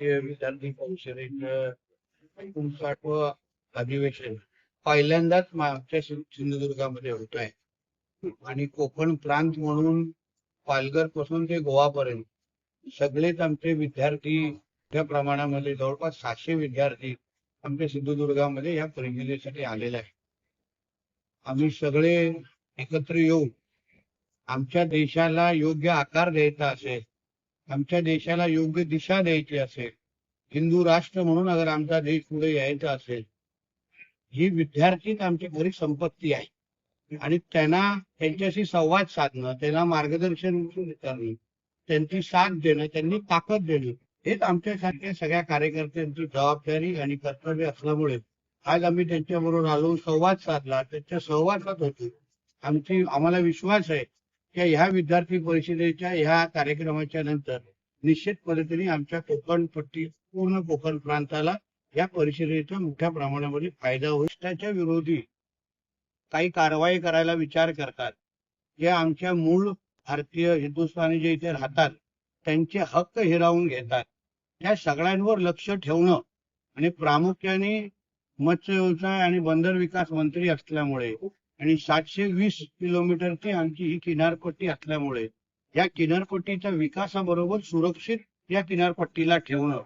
भारतीय विद्यार्थी परिषदेचं एकोणसाठवं अधिवेशन पहिल्यांदाच मागच्या आमच्या सिंधुदुर्गामध्ये होत आहे आणि कोकण प्रांत म्हणून पालघरपासून ते गोवापर्यंत सगळेच आमचे विद्यार्थी त्या प्रमाणामध्ये जवळपास सातशे विद्यार्थी आमच्या सिंधुदुर्गामध्ये या परिषदेसाठी आलेले आहेत. आम्ही सगळे एकत्र येऊन आमच्या देशाला योग्य आकार द्यायचा असेल आमच्या देशाला योग्य दिशा द्यायची असेल हिंदू राष्ट्र म्हणून अगर आमचा देश पुढे यायचा असेल ही विद्यार्थीच आमची खरी संपत्ती आहे. आणि त्यांना त्यांच्याशी संवाद साधणं त्यांना मार्गदर्शन करणं त्यांची साथ देणं त्यांनी ताकद देणं हेच आमच्यासारख्या सगळ्या कार्यकर्त्यांची जबाबदारी आणि कर्तव्य असल्यामुळे आज आम्ही त्यांच्याबरोबर आलो संवाद साधला त्यांच्या सहवासात होतो. आमची आम्हाला विश्वास आहे की ह्या विद्यार्थी परिषदेच्या ह्या कार्यक्रमाच्या नंतर निश्चित पद्धतीने आमच्या कोकण पट्टी पूर्ण कोकण प्रांताला या परिषदेचा मोठ्या प्रमाणामध्ये फायदा होईल. त्याच्या विरोधी काही कारवाई करायला विचार करतात. जे आमच्या मूळ भारतीय हिंदुस्थानी जे इथे राहतात त्यांचे हक्क हिरावून घेतात. त्या सगळ्यांवर लक्ष ठेवणं आणि प्रामुख्याने मत्स्य व्यवसाय आणि बंदर विकास मंत्री असल्यामुळे आणि सातशे वीस किलोमीटरची आमची ही किनारपट्टी असल्यामुळे या किनारपट्टीच्या विकासाबरोबर सुरक्षित या किनारपट्टीला ठेवणं.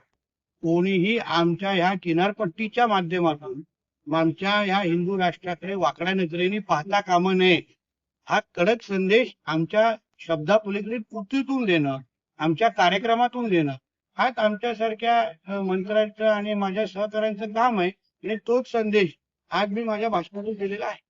कोणीही आमच्या ह्या किनारपट्टीच्या माध्यमातून आमच्या ह्या हिंदू राष्ट्राकडे वाकड्या नजरेने पाहता कामा नये. हा कडक संदेश आमच्या शब्दापलीकडे कृतीतून देणं आमच्या कार्यक्रमातून देणं हाच आमच्यासारख्या अ, मंत्र्यांचं आणि माझ्या सहकाऱ्यांचं काम आहे. आणि तोच संदेश आज मी माझ्या भाषणातून दिलेला आहे.